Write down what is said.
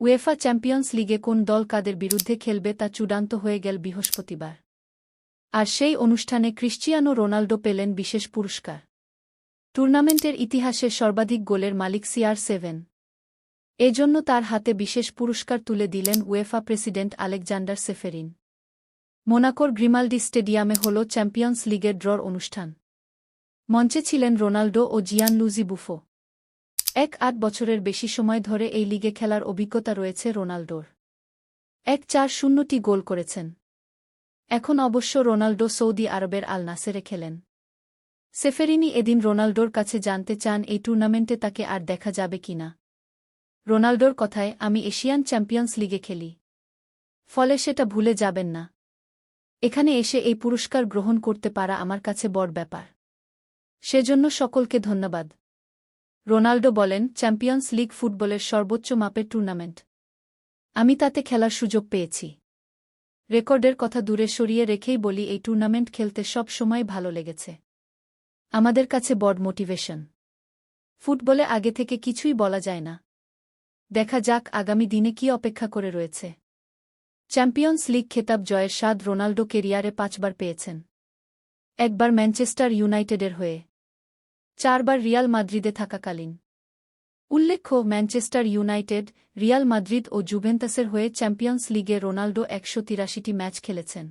UEFA champions লিগে কোন দল কাদের বিরুদ্ধে খেলবে তা চূড়ান্ত হয়ে গেল বৃহস্পতিবার। আর সেই অনুষ্ঠানে ক্রিশ্চিয়ানো রোনাল্ডো পেলেন বিশেষ পুরস্কার। টুর্নামেন্টের ইতিহাসে সর্বাধিক গোলের মালিক সিআর সেভেন। এজন্য তার হাতে বিশেষ পুরস্কার তুলে দিলেন উয়েফা প্রেসিডেন্ট আলেকজান্ডার সেফেরিন। মোনাকোর গ্রিমাল্ডি স্টেডিয়ামে হল চ্যাম্পিয়ন্স লিগের ড্রর অনুষ্ঠান। মঞ্চে ছিলেন রোনাল্ডো ও জিয়ান লুজি বুফো। এক আট বছরের বেশি সময় ধরে এই লিগে খেলার অভিজ্ঞতা রয়েছে রোনাল্ডোর এক চার শূন্যটি গোল করেছেন। এখন অবশ্য রোনাল্ডো সৌদি আরবের আল নাসেরে খেলেন। সেফেরিনি এদিন রোনাল্ডোর কাছে জানতে চান এই টুর্নামেন্টে তাকে আর দেখা যাবে কিনা রোনাল্ডোর কথায়, আমি এশিয়ান চ্যাম্পিয়ন্স লিগে খেলি। ফলে সেটা ভুলে যাবেন না। এখানে এসে এই পুরস্কার গ্রহণ করতে পারা আমার কাছে বড় ব্যাপার। সেজন্য সকলকে ধন্যবাদ। রোনাল্ডো বলেন, চ্যাম্পিয়ন্স লিগ ফুটবলের সর্বোচ্চ মাপের টুর্নামেন্ট। আমি তাতে খেলার সুযোগ পেয়েছি। রেকর্ডের কথা দূরে সরিয়ে রেখেই বলি, এই টুর্নামেন্ট খেলতে সব সময় ভালো লেগেছে। আমাদের কাছে বড় মোটিভেশন। ফুটবলে আগে থেকে কিছুই বলা যায় না। দেখা যাক আগামী দিনে কি অপেক্ষা করে রয়েছে। চ্যাম্পিয়ন্স লিগ খেতাব জয়ের স্বাদ রোনাল্ডো কেরিয়ারে পাঁচবার পেয়েছেন। একবার ম্যানচেস্টার ইউনাইটেডের হয়ে। চারবার রিয়াল মাদ্রিদে থাকাকালীন। উল্লেখ্য, ম্যানচেস্টার ইউনাইটেড, রিয়াল মাদ্রিদ ও জুভেন্তাসের হয়ে চ্যাম্পিয়ন্স লিগে রোনাল্ডো একশো তিরাশিটি ম্যাচ খেলেছেন।